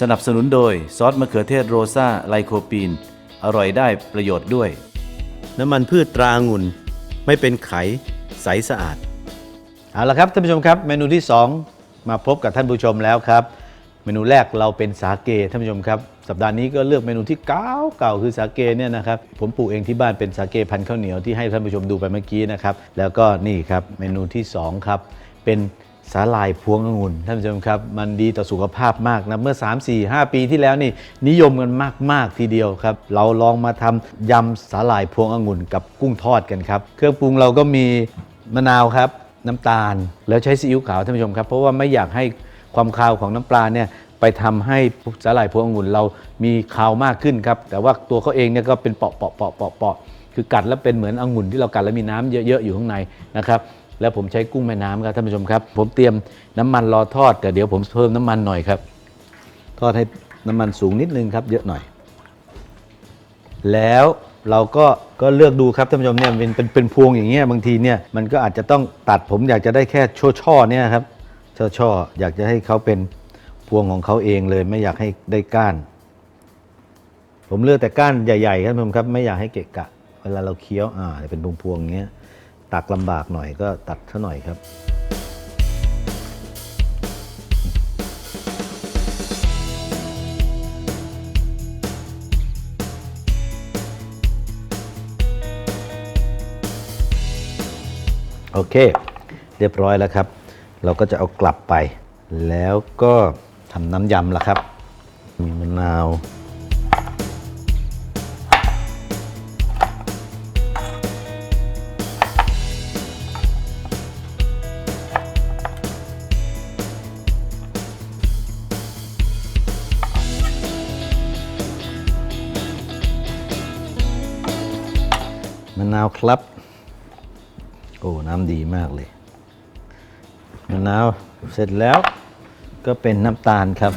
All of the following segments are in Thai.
สนับสนุนโดยซอสมะเขือเทศโรซาไลโคปีน อร่อยได้ประโยชน์ด้วย น้ำมันพืชตรางุ่น ไม่เป็นไข ใสสะอาด เอาละครับท่านผู้ชมครับ เมนูที่ 2 มาพบกับท่านผู้ชมแล้วครับ เมนูแรกเราเป็นสาเกท่านผู้ชมครับ สัปดาห์นี้ก็เลือกเมนูที่เก่าเก่าคือสาเกเนี่ยนะครับผมปลูกเองที่บ้านเป็นสาเกพันธุ์ข้าวเหนียวที่ให้ท่านผู้ชมดูไปเมื่อกี้นะครับแล้วก็นี่ครับเมนูที่สองครับ เป็น สาลายพวงองุ่นท่านผู้ชมครับ มันดีต่อสุขภาพมากนะเมื่อ 3 4 5 ปีที่แล้วนี่นิยมกันมาก ๆ ทีเดียวครับ เราลองมาทำยำสาลายพวงองุ่นกับกุ้งทอดกันครับ เครื่องปรุงเราก็มีมะนาวครับ น้ำตาลแล้วใช้ซีอิ๊วขาวท่านผู้ชมครับเพราะว่าไม่อยากให้ความคาวของน้ำปลาเนี่ยไปทำให้สาหร่ายพวงองุ่นเรามีคาวมากขึ้นครับ แต่ว่าตัวเขาเองเนี่ยก็เป็นเปาะเปาะเปาะเปาะเปาะคือกัดแล้วเป็นเหมือนองุ่นที่เรากัดแล้วมีน้ำเยอะๆอยู่ข้างในนะครับ แล้วผมใช้กุ้งแม่น้ำครับท่านผู้ชมครับ ผมเตรียมน้ำมันรอทอดแต่เดี๋ยวผมเพิ่มน้ำมันหน่อยครับ ทอดให้น้ำมันสูงนิดนึงครับ เยอะหน่อย แล้วเราก็ก็เลือกดูครับท่านผู้ชมเนี่ยเป็นเป็นเป็นพวงอย่างเงี้ยบางทีเนี่ยมันก็อาจจะต้องตัดผมอยากจะได้แค่ช่อช่อเนี่ยครับช่อช่ออยากจะให้เขาเป็นพวงของเขาเองเลย ไม่อยากให้ได้ก้าน ผมเลือกแต่ก้านใหญ่ๆครับท่านผู้ชมครับ ไม่อยากให้เกะกะ เวลาเราเคี้ยวอ่าเป็นพวงๆอย่างเงี้ย ตักลำบากหน่อยก็ตัดซะหน่อยครับ โอเค เรียบร้อยแล้วครับ เราก็จะเอากลับไป แล้วก็ทำน้ำยำละครับ มีมะนาว นาวครับ โอ้น้ำดีมากเลยมะนาวเสร็จแล้วก็เป็นน้ำตาลครับ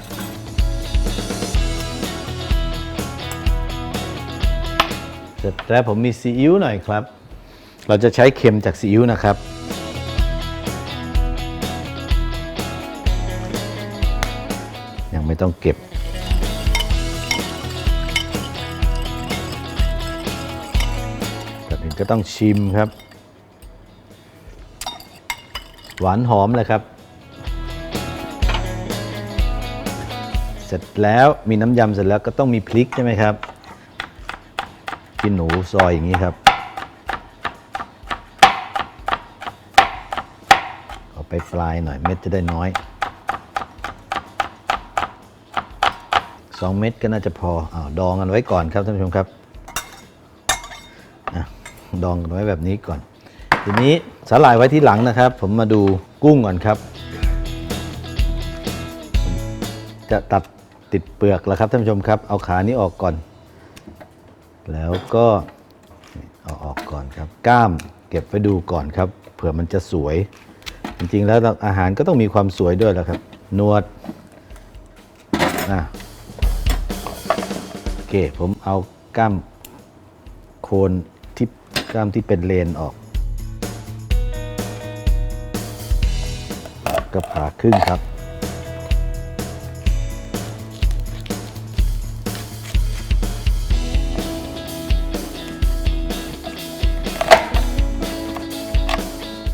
เสร็จแล้วผมมีซีอิ๊วหน่อยครับ เราจะใช้เค็มจากซีอิ๊วนะครับยังไม่ต้องเก็บ ก่อนอื่นก็ต้องชิมครับ หวานหอมเลยครับ เสร็จแล้วมีน้ำยำเสร็จแล้วก็ต้องมีพริกใช่ไหมครับกินหนูซอยอย่างนี้ครับเอาไปปลายหน่อยเม็ดจะได้น้อยสองเม็ดก็น่าจะพออาวดองกันไว้ก่อนครับท่านผู้ชมครับ ดองกันไว้แบบนี้ก่อน ทีนี้สาหร่ายไว้ที่หลังนะครับ ผมมาดูกุ้งก่อนครับ จะตัดติดเปลือกแล้วครับท่านผู้ชมครับ เอาขานี้ออกก่อน แล้วก็เอาออกก่อนครับ ก้ามเก็บไว้ดูก่อนครับ เผื่อมันจะสวย จริงๆแล้วอาหารก็ต้องมีความสวยด้วยแหละครับนวดอะโอเค ผมเอาก้ามโคน กล้ามที่เป็นเลนออก ก็ผ่าครึ่งครับ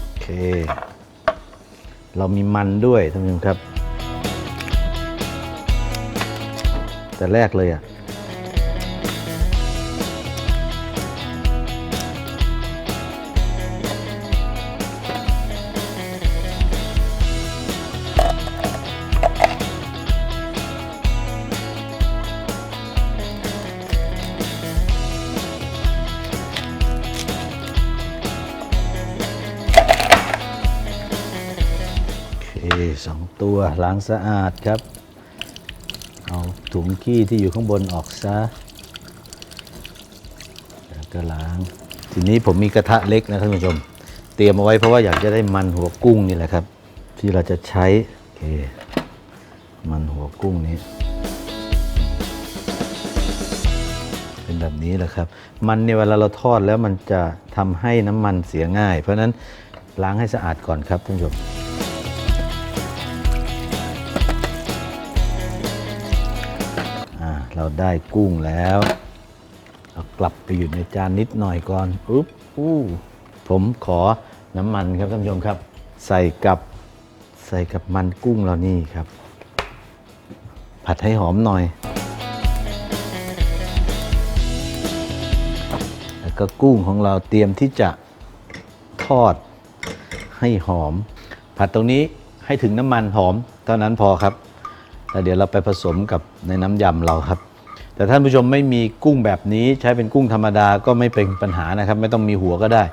โอเค เรามีมันด้วยท่านผู้ชมครับ แต่แรกเลยอะ สองตัวล้างสะอาดครับ เอาถุงขี้ที่อยู่ข้างบนออกซะแล้วก็ล้าง ทีนี้ผมมีกระทะเล็กนะท่านผู้ชม เตรียมเอาไว้เพราะว่าอยากจะได้มันหัวกุ้งนี่แหละครับ ที่เราจะใช้โอเคมันหัวกุ้งนี้ เป็นแบบนี้แหละครับ มันเนี่ยเวลาเราทอดแล้วมันจะทำให้น้ำมันเสียง่าย เพราะฉะนั้นล้างให้สะอาดก่อนครับท่านผู้ชม เราได้กุ้งแล้วเอากลับไปอยู่ในจานนิดหน่อยก่อนอุ๊บอู้ผมขอน้ำมันครับท่านผู้ชมครับ ใส่กับใส่กับมันกุ้งเรานี่ครับ ผัดให้หอมหน่อย แล้วก็กุ้งของเราเตรียมที่จะทอดให้หอม ผัดตรงนี้ให้ถึงน้ำมันหอมเท่านั้นพอครับ แล้วเดี๋ยวเราไปผสมกับในน้ำยำเราครับ แต่ท่านผู้ชมไม่มีกุ้งแบบนี้ใช้เป็นกุ้งธรรมดาก็ไม่เป็นปัญหานะครับ ไม่ต้องมีหัวก็ได้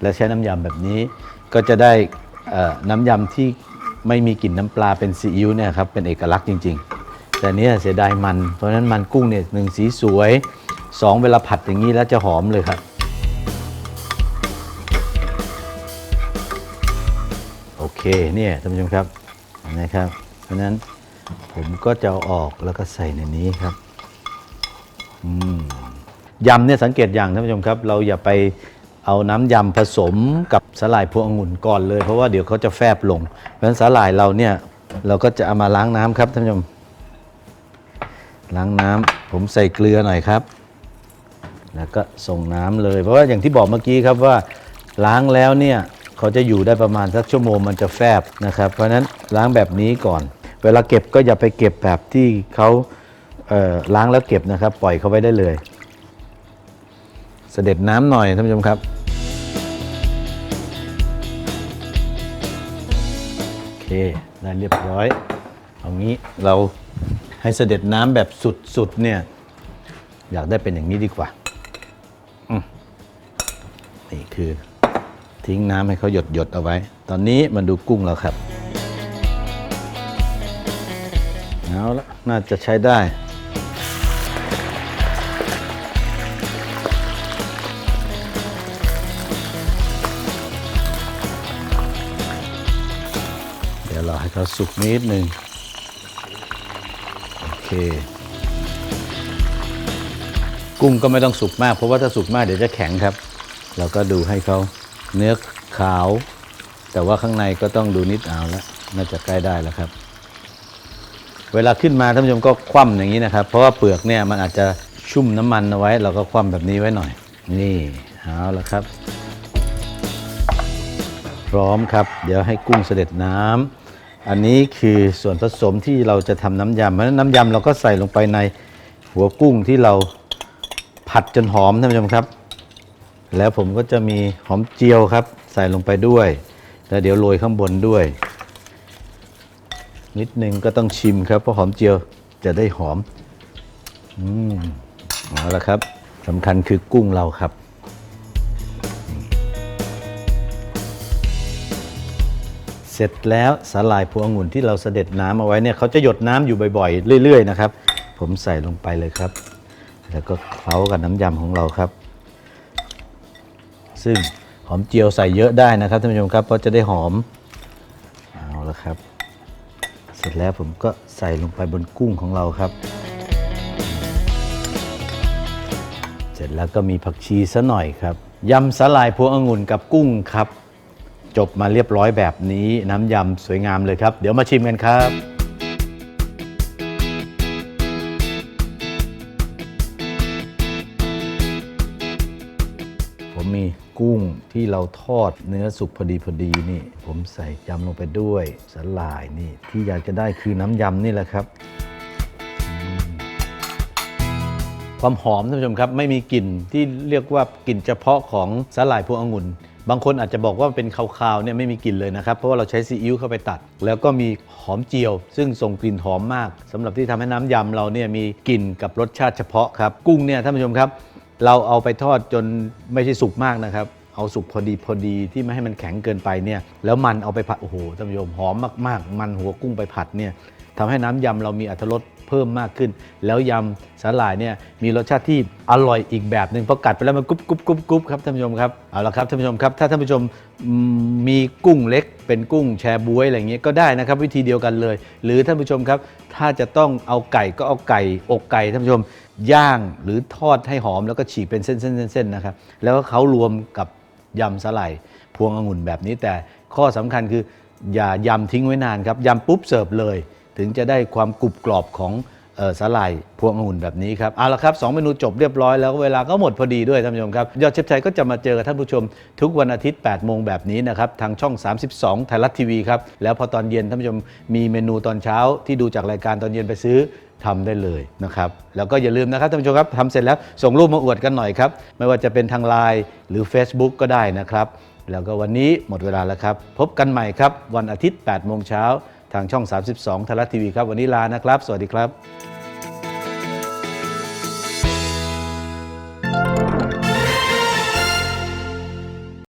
และใช้น้ำยำแบบนี้ ก็จะได้น้ำยำที่ไม่มีกลิ่นน้ำปลาเป็นซีอิ๊วเนี่ยครับเป็นเอกลักษณ์จริง ๆ แต่เนี้เสียดายมัน เพราะนั้นมันกุ้งเนี่ยหนึ่งสีสวยสองเวลาผัดอย่างนี้แล้วจะหอมเลยครับ โอเคเนี่ยท่านผู้ชมครับนะครับ เพราะนั้น ผมก็จะเอาออกแล้วก็ใส่ในนี้ครับอืมยำเนี่ยสังเกตอย่างท่านผู้ชมครับ เราอย่าไปเอาน้ำยำผสมกับสาหร่ายพวงองุ่นก่อนเลย เพราะว่าเดี๋ยวเขาจะแฟบลง เพราะฉะนั้นสาหร่ายเราเนี่ยเราก็จะเอามาล้างน้ำครับท่านผู้ชมล้างน้ำผมใส่เกลือหน่อยครับ แล้วก็ส่งน้ำเลย เพราะว่าอย่างที่บอกเมื่อกี้ครับว่าล้างแล้วเนี่ยเขาจะอยู่ได้ประมาณสักชั่วโมงมันจะแฟบนะครับ เพราะฉะนั้นล้างแบบนี้ก่อน เวลาเก็บก็อย่าไปเก็บแบบที่เขาเล้างแล้วเก็บนะครับ ปล่อยเขาไว้ได้เลย เสด็จน้ำหน่อยท่านผู้ชมครับ โอเค ได้เรียบร้อย เอางี้เราให้เสด็จน้ำแบบสุดๆเนี่ย อยากได้เป็นอย่างนี้ดีกว่านี่คือทิ้งน้ำให้เขาหยดหยดๆเอาไว้ ตอนนี้มาดูกุ้งเราครับ เอาละน่าจะใช้ได้ เดี๋ยวเราให้เขาสุกนิดหนึ่งโอเค กุ้งก็ไม่ต้องสุกมาก เพราะว่าถ้าสุกมากเดี๋ยวจะแข็งครับ เราก็ดูให้เขาเนื้อขาว แต่ว่าข้างในก็ต้องดูนิดเอาแล้วน่าจะใกล้ได้แล้วครับ เวลาขึ้นมาท่านผู้ชมก็คว่ำอย่างนี้นะครับ เพราะว่าเปลือกเนี่ยมันอาจจะชุ่มน้ำมันเอาไว้ เราก็คว่ำแบบนี้ไว้หน่อย นี่เอาแล้วครับ พร้อมครับ เดี๋ยวให้กุ้งเสด็จน้ำอันนี้คือส่วนผสมที่เราจะทำน้ำยำเพราะฉะนั้นน้ำยำเราก็ใส่ลงไปในหัวกุ้งที่เราผัดจนหอมท่านผู้ชมครับ แล้วผมก็จะมีหอมเจียวครับ ใส่ลงไปด้วย แล้วเดี๋ยวโรยข้างบนด้วย นิดนึงก็ต้องชิมครับเพราะหอมเจียวจะได้หอมอืมเอาละครับสำคัญคือกุ้งเราครับ เสร็จแล้วสาหร่ายพวงองุ่นที่เราเสด็จน้ำเอาไว้เนี่ยเขาจะหยดน้ำอยู่บ่อยๆ เรื่อย ๆ นะครับ ผมใส่ลงไปเลยครับ แล้วก็เคล้ากับน้ำยำของเราครับ ซึ่งหอมเจียวใส่เยอะได้นะครับท่านผู้ชมครับเพราะจะได้หอมเอาละครับ เสร็จแล้วผมก็ใส่ลงไปบนกุ้งของเราครับ เสร็จแล้วก็มีผักชีซะหน่อยครับยำสาหร่ายพวงองุ่นกับกุ้งครับ จบมาเรียบร้อยแบบนี้น้ำยำสวยงามเลยครับ เดี๋ยวมาชิมกันครับ กุ้งที่เราทอดเนื้อสุกพอดีพอดีนี่ ผมใส่ยำลงไปด้วยสาหร่ายนี่ที่อยากจะได้คือน้ำยำนี่แหละครับ ความหอมท่านผู้ชมครับ ไม่มีกลิ่นที่เรียกว่ากลิ่นเฉพาะของสาหร่ายพวงองุ่นบางคนอาจจะบอกว่าเป็นคาวๆเนี่ยไม่มีกลิ่นเลยนะครับ เพราะว่าเราใช้ซีอิ๊วเข้าไปตัด แล้วก็มีหอมเจียว ซึ่งส่งกลิ่นหอมมากสำหรับที่ทำให้น้ำยำเราเนี่ยมีกลิ่นกับรสชาติเฉพาะครับ กุ้งเนี่ยท่านผู้ชมครับ เราเอาไปทอดจนไม่ใช่สุกมากนะครับ เอาสุกพอดีพอดีที่ไม่ให้มันแข็งเกินไปเนี่ย แล้วมันเอาไปผัดโอ้โหท่านผู้ชมหอมมาก ๆ มันหัวกุ้งไปผัดเนี่ยทำให้น้ำยำเรามีอรรถรส เพิ่มมากขึ้น แล้วยำสาหร่ายเนี่ยมีรสชาติที่อร่อยอีกแบบหนึ่งพอกัดไปแล้วมันกรุบกรุบกรุบกรุบครับท่านผู้ชมครับเอาละครับท่านผู้ชมครับ ถ้าท่านผู้ชมมีกุ้งเล็ก เป็นกุ้งแชบวยอะไรเงี้ยก็ได้นะครับวิธีเดียวกันเลย หรือท่านผู้ชมครับ ถ้าจะต้องเอาไก่ก็เอาไก่อกไก่ท่านผู้ชมย่างหรือทอดให้หอมแล้วก็ฉีกเป็นเส้นๆๆนะครับแล้วก็เขารวมกับยำสาหร่ายพวงองุ่นแบบนี้แต่ข้อสำคัญคืออย่ายำทิ้งไว้นานครับยำปุ๊บเสิร์ฟเลย ถึงจะได้ความกรุบกรอบของออสาหร่ายพวงองุ่นแบบนี้ครับ เอาละครับสองเมนูจบเรียบร้อยแล้วเวลาก็หมดพอดีด้วยท่านผู้ชมครับ ยอดเชฟชัยก็จะมาเจอกับท่านผู้ชม ทุกวันอาทิตย์ 8 โมงแบบนี้นะครับ ทางช่อง 32 ไทยรัฐทีวีครับ แล้วพอตอนเย็นท่านผู้ชมมีเมนูตอนเช้าที่ดูจากรายการตอนเย็นไปซื้อทำได้เลยนะครับ แล้วก็อย่าลืมนะครับท่านผู้ชมครับทำเสร็จแล้วส่งรูปมาอวดกันหน่อยครับไม่ว่าจะเป็นทางไลน์หรือ Facebook ก็ได้นะครับแล้วก็วันนี้หมดเวลาแล้วครับ พบกันใหม่ครับวันอาทิตย์ 8 โมงเช้า ทางช่อง 32ไทยรัฐทีวีครับ วันนี้ลานะครับ สวัสดีครับ